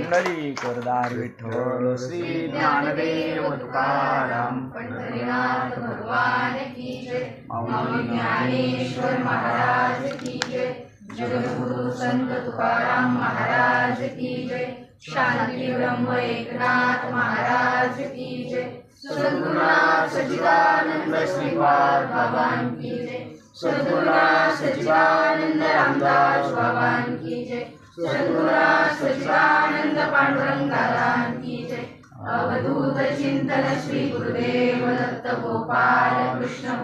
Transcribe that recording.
मंडळी करदार श्री ज्ञानदेव तुकाराम। पंढरीनाथ भगवान की जय। माऊली ज्ञानेश्वर महाराज की जय। जगद्गुरु संत तुकाराम महाराज की जय। शांती ब्रह्म एकनाथ महाराज की जय। सद्गुरुनाथ सच्चिदानंद श्रीपाद भगवान की जय। सद्गुरुनाथ सच्चिदानंद रामदास भगवान की जय। सद्गुरुनाथ सच्चिदानंद पांडुरंगाराम अवधूत चिंतन श्री गुरुदेव दत्त गोपाल कृष्ण